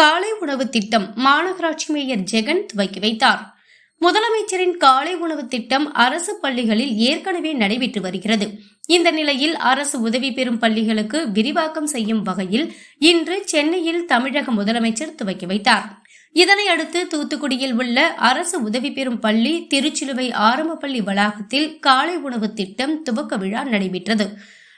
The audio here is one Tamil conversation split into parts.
காலை உணவு திட்டம் மாநகராட்சி மேயர் ஜெகன் துவக்கி வைத்தார். முதலமைச்சரின் காலை உணவு திட்டம் அரசு பள்ளிகளில் ஏற்கனவே நடைபெற்று வருகிறது. இந்த நிலையில் அரசு உதவி பெறும் பள்ளிகளுக்கு விரிவாக்கம் செய்யும் வகையில் இன்று சென்னையில் தமிழக முதலமைச்சர் துவக்கி வைத்தார். இதனையடுத்து தூத்துக்குடியில் உள்ள அரசு உதவி பெறும் பள்ளி திருச்சிலுவை ஆரம்ப பள்ளி வளாகத்தில் காலை உணவு திட்டம் துவக்க விழா நடைபெற்றது.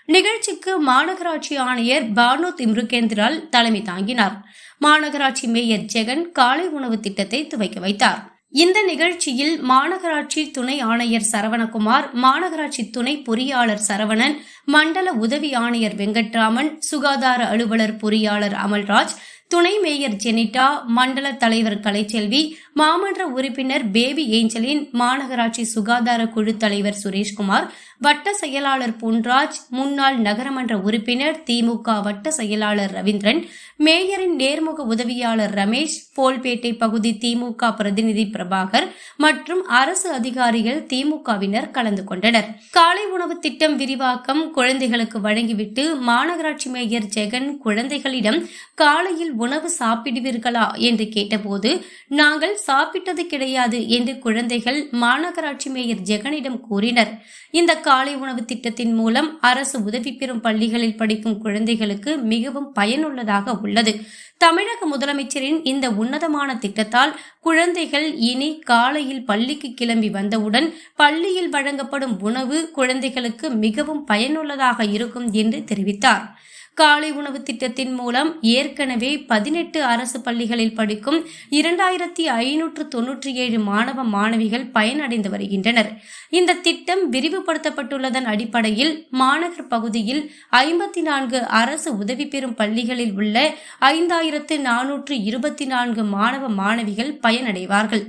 நிகழ்ச்சிக்கு மாநகராட்சி ஆணையர் பானு திம்ருகேந்திரால் தலைமை தாங்கினார். மாநகராட்சி மேயர் ஜெகன் காலை உணவு திட்டத்தை துவக்கி வைத்தார். இந்த நிகழ்ச்சியில் மாநகராட்சி துணை ஆணையர் சரவணகுமார் மாநகராட்சி துணை பொறியாளர் சரவணன் மண்டல உதவி ஆணையர் வெங்கட்ராமன் சுகாதார அலுவலர் பொறியாளர் அமல்ராஜ் துணை மேயர் ஜெனிட்டா மண்டல தலைவர் கலைச்செல்வி மாமன்ற உறுப்பினர் பேபி ஏஞ்சலின் மாநகராட்சி சுகாதார குழு தலைவர் சுரேஷ்குமார் வட்ட செயலாளர் பொன்ராஜ் முன்னாள் நகரமன்ற உறுப்பினர் திமுக வட்ட செயலாளர் ரவீந்திரன் மேயரின் நேர்முக உதவியாளர் ரமேஷ் போல்பேட்டை பகுதி திமுக பிரதிநிதி பிரபாகர் மற்றும் அரசு அதிகாரிகள் திமுகவினர் கலந்து கொண்டனர். காலை உணவு திட்டம் விரிவாக்கம் குழந்தைகளுக்கு வழங்கிவிட்டு மாநகராட்சி மேயர் ஜெகன் குழந்தைகளிடம் காலையில் உணவு சாப்பிடுவீர்களா என்று கேட்டபோது நாங்கள் சாப்பிட்டது கிடையாது என்று குழந்தைகள் மாநகராட்சி மேயர் ஜெகனிடம் கூறினர். இந்த காலை உணவு திட்டத்தின் மூலம் அரசு உதவி பெறும் பள்ளிகளில் படிக்கும் குழந்தைகளுக்கு மிகவும் பயனுள்ளதாக உள்ளது. தமிழக முதலமைச்சரின் இந்த உன்னதமான திட்டத்தால் குழந்தைகள் இனி காலையில் பள்ளிக்கு கிளம்பி வந்தவுடன் பள்ளியில் வழங்கப்படும் உணவு குழந்தைகளுக்கு மிகவும் பயனுள்ளதாக இருக்கும் என்று தெரிவித்தார். காலை உணவு திட்டத்தின் மூலம் ஏற்கனவே பதினெட்டு அரசு பள்ளிகளில் படிக்கும் இரண்டாயிரத்தி ஐநூற்று தொன்னூற்றி ஏழு மாணவ மாணவிகள் பயனடைந்து வருகின்றனர். இந்த திட்டம் விரிவுபடுத்தப்பட்டுள்ளதன் அடிப்படையில் மாநகர் பகுதியில் ஐம்பத்தி நான்கு அரசு உதவி பெறும் பள்ளிகளில் உள்ள ஐந்தாயிரத்து நானூற்று இருபத்தி நான்கு மாணவ மாணவிகள் பயனடைவார்கள்.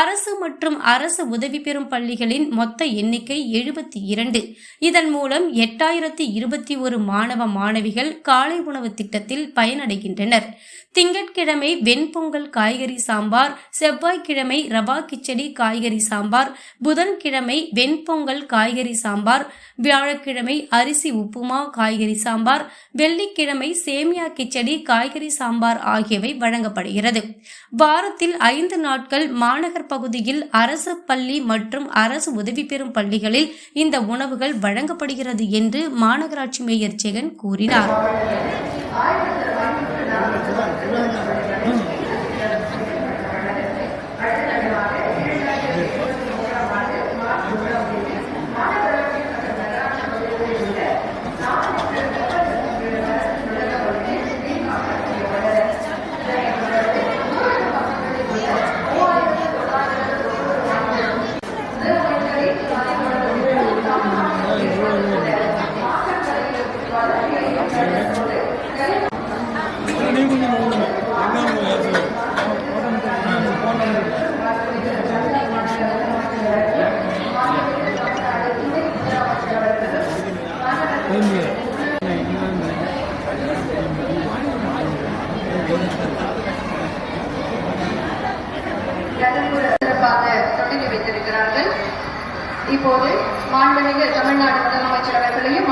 அரசு மற்றும் அரசு உதவி பெறும் பள்ளிகளின் மொத்த எண்ணிக்கை எழுபத்தி இரண்டு. இதன் மூலம் எட்டாயிரத்தி இருபத்தி ஒரு மாணவ மாணவிகள் காலை உணவு திட்டத்தில் பயனடைகின்றனர். திங்கட்கிழமை வெண்பொங்கல் காய்கறி சாம்பார் செவ்வாய்க்கிழமை ரவா கிச்சடி காய்கறி சாம்பார் புதன்கிழமை வெண்பொங்கல் காய்கறி சாம்பார் வியாழக்கிழமை அரிசி உப்புமா காய்கறி சாம்பார் வெள்ளிக்கிழமை சேமியா கிச்சடி காய்கறி சாம்பார் ஆகியவை வழங்கப்படுகிறது. வாரத்தில் ஐந்து நாட்கள் மாநகர் பகுதியில் அரசு பள்ளி மற்றும் அரசு உதவி பெறும் பள்ளிகளில் இந்த உணவுகள் வழங்கப்படுகிறது என்று மாநகராட்சி மேயர் ஜெகன் கூறினார். நீ இப்போது மாண்புமிகு தமிழ்நாடு முதலமைச்சர் அவர்களையும்